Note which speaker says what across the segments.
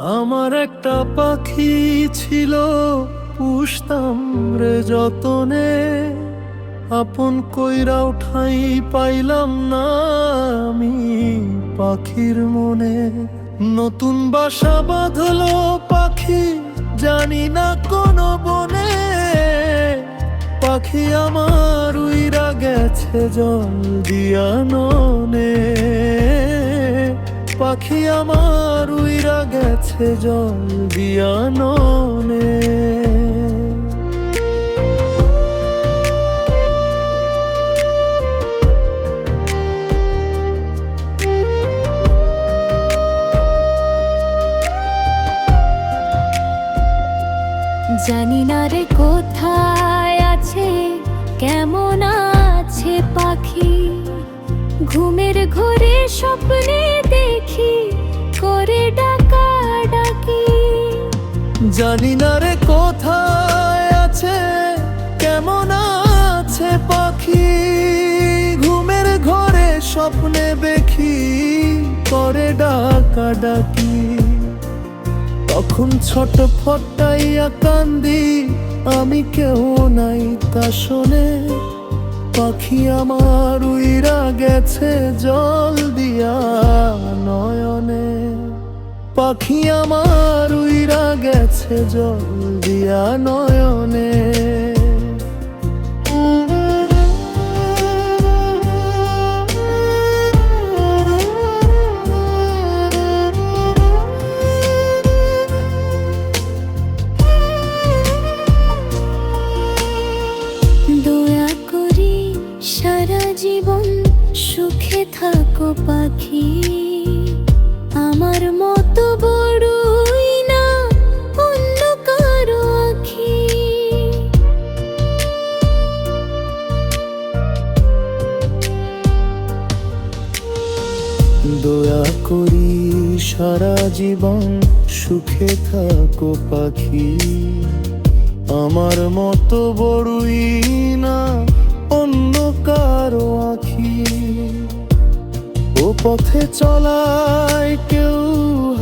Speaker 1: আমার একটা পাখি ছিল, পুষতাম রে যতনে। আপন কইরা উঠাই পাইলাম না আমি পাখির মনে। নতুন বাসা বাঁধলো পাখি, জানি না কোন বনে। পাখি আমার উইরা গেছে জল দিয়া ননে। পাখি আমার উইরা গেছে জল দিয়া ননে
Speaker 2: জানি না রে কোথায় আছে, কেমন আছে পাখি। ঘুমের ঘরে স্বপ্নে
Speaker 1: জানি না রে কোথায় আছে, কেমন আছে পাখি। ঘুমের ঘরে স্বপ্নে দেখি করে ডাকা ডাকি তখন ছোট ফটাইয়া কান্দি, আমি কেউ নাই তা শোনে। পাখি আমার উইরা গেছে জল দিয়া নয়নে। পাখি আমার উইরা গেছে জল দিয়া নয়নে।
Speaker 2: সুখে থাকো পাখি।
Speaker 1: দয়া করি, সারা জীবন সুখে থাকো পাখি। আমার মতো বড়ই না, অন্য কারও আখি। ও পথে চলায় কেউ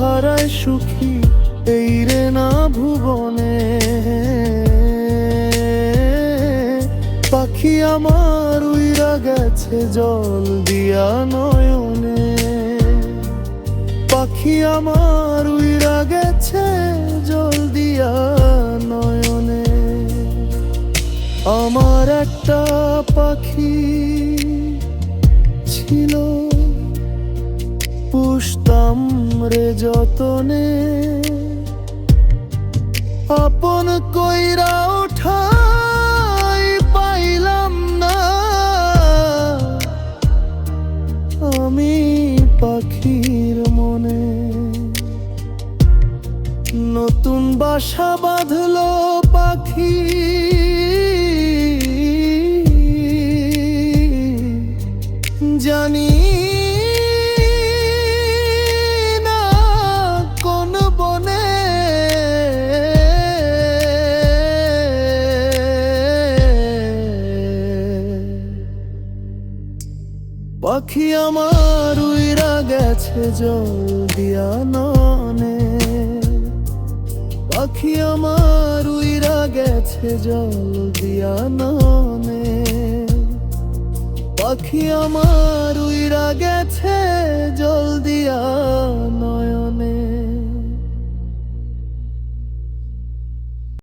Speaker 1: হারায় সুখী, এই রে না ভুবনে। পাখি আমার উইরা গেছে জল দিয়া নয়নে। পাখি আমার উইরা গেছে জল দিয়া নয়নে। আমার একটা পাখি ছিল, পুষতাম রে যতনে। আপন কইরা উঠাই নতুন বাসা বাঁধলো পাখি। জানি না বনে পাখি আমার উইরা গেছে জল দিয়া ননে আখি আমার উইরা গেছে জল দিয়া নামে পাখি আমার উইরা গেছে জল দিয়া নয়